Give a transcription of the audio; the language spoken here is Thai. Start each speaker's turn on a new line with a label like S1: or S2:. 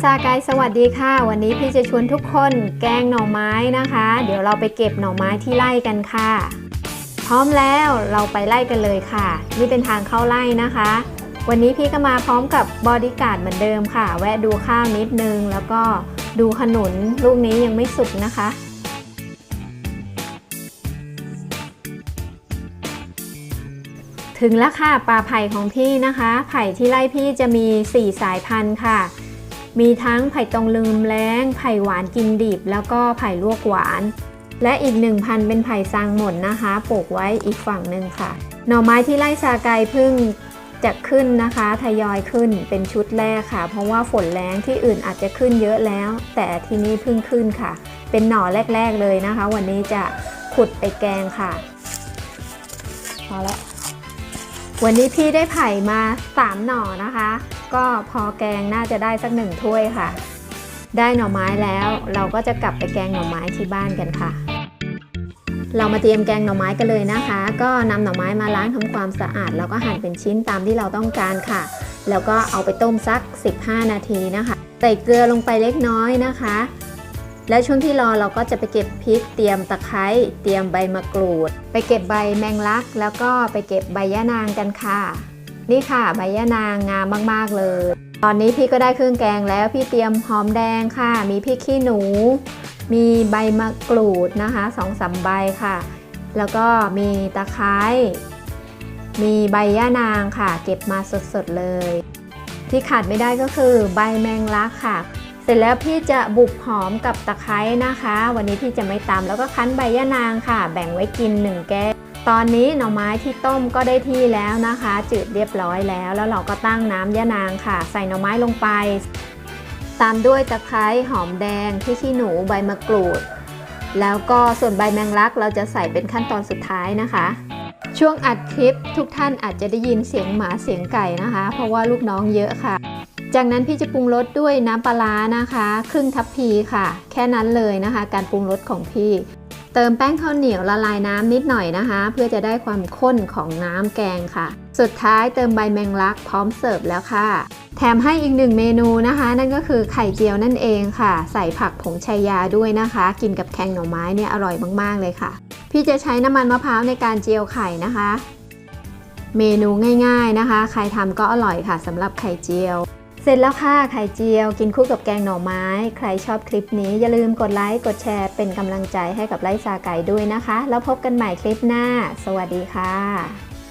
S1: ซาไกสวัสดีค่ะ วันนี้พี่จะชวนทุกคนแกงหน่อไม้นะคะ เดี๋ยวเราไปเก็บหน่อไม้ที่ไร่กันค่ะ พร้อมแล้วเราไปไล่กันเลยค่ะ นี่เป็นทางเข้าไร่นะคะ วันนี้พี่ก็มาพร้อมกับบอดี้การ์ดเหมือนเดิมค่ะ แวะดูข้าวนิดนึง แล้วก็ดูขนุนลูกนี้ยังไม่สุกนะคะถึงแล้วค่ะปลาไผ่ของพี่นะคะ ไผ่ที่ไร่พี่จะมี 4 สายพันธุ์ค่ะ มีทั้งไผ่ตรงลืมแล้ง ไผ่หวานกินดิบ แล้วก็ไผ่ลวกหวาน และอีกหนึ่งพันเป็นไผ่ซางหม่นนะคะ ปลูกไว้อีกฝั่งหนึ่งค่ะ หน่อไม้ที่ไร่ซาไกเพิ่งจะขึ้นนะคะทยอยขึ้นเป็นชุดแรกค่ะ เพราะว่าฝนแรงที่อื่นอาจจะขึ้นเยอะแล้ว แต่ที่นี่เพิ่งขึ้นค่ะ เป็นหน่อแรก ๆเลยนะคะ วันนี้จะขุดไปแกงค่ะพอแล้ววันนี้พี่ได้ไผ่มา 3 หน่อนะคะ ก็พอแกงน่าจะได้สักหนึ่งถ้วยค่ะ ได้หน่อไม้แล้วเราก็จะกลับไปแกงหน่อไม้ที่บ้านกันค่ะ เรามาเตรียมแกงหน่อไม้กันเลยนะคะ ก็นำหน่อไม้มาล้างทำความสะอาด แล้วก็หั่นเป็นชิ้นตามที่เราต้องการค่ะ แล้วก็เอาไปต้มสัก 15 นาทีนะคะ ใส่เกลือลงไปเล็กน้อยนะคะ แล้วช่วงที่รอเราก็จะไปเก็บพริก เตรียมตะไคร้เตรียมใบมะกรูด ไปเก็บใบแมงลัก แล้วก็ไปเก็บใบยะนางกันค่ะ นี่ค่ะใบยะนางงามมากๆเลย ตอนนี้พี่ก็ได้เครื่องแกงแล้วพี่เตรียมหอมแดงค่ะ มีพริกขี้หนู มีใบมะกรูดนะคะสองสามใบค่ะ แล้วก็มีตะไคร้มีใบยะนางค่ะ เก็บมาสดๆเลย ที่ขาดไม่ได้ก็คือใบแมงลักค่ะ เสร็จแล้วพี่จะบุกหอมกับตะไคร้นะคะ วันนี้พี่จะไม่ตำแล้วก็คั้นใบยะนางค่ะ แบ่งไว้กิน 1 แก้ว ตอนนี้หน่อไม้ที่ต้มก็ได้ที่แล้วนะคะ จืดเรียบร้อยแล้ว แล้วเราก็ตั้งน้ำยะนางค่ะ ใส่หน่อไม้ลงไป ตามด้วยตะไคร้หอมแดงพริกขี้หนูใบมะกรูด แล้วก็ส่วนใบแมงลักเราจะใส่เป็นขั้นตอนสุดท้ายนะคะ ช่วงอัดคลิปทุกท่านอาจจะได้ยินเสียงหมาเสียงไก่นะคะ เพราะว่าลูกน้องเยอะค่ะ จากนั้นพี่จะปรุงรสด้วยน้ำปลาร้านะคะ ครึ่งทัพพีค่ะ แค่นั้นเลยนะคะ การปรุงรสของพี่ เติมแป้งข้าวเหนียวละลายน้ำนิดหน่อยนะคะ เพื่อจะได้ความข้นของน้ำแกงค่ะ สุดท้ายเติมใบแมงลักพร้อมเสิร์ฟแล้วค่ะ แถมให้อีกหนึ่งเมนูนะคะ นั่นก็คือไข่เจียวนั่นเองค่ะ ใส่ผักผงชายาด้วยนะคะ กินกับแกงหน่อไม้เนี่ยอร่อยมากๆเลยค่ะ พี่จะใช้น้ำมันมะพร้าวในการเจียวไข่นะคะ เมนูง่าย ๆนะคะ ใครทำก็อร่อยค่ะสำหรับไข่เจียว เสร็จแล้วค่ะไข่เจียวกินคู่กับแกงหน่อไม้ ใครชอบคลิปนี้อย่าลืมกดไลค์กดแชร์เป็นกำลังใจให้กับไลฟ์ซาไก่ด้วยนะคะ แล้วพบกันใหม่คลิปหน้า สวัสดีค่ะ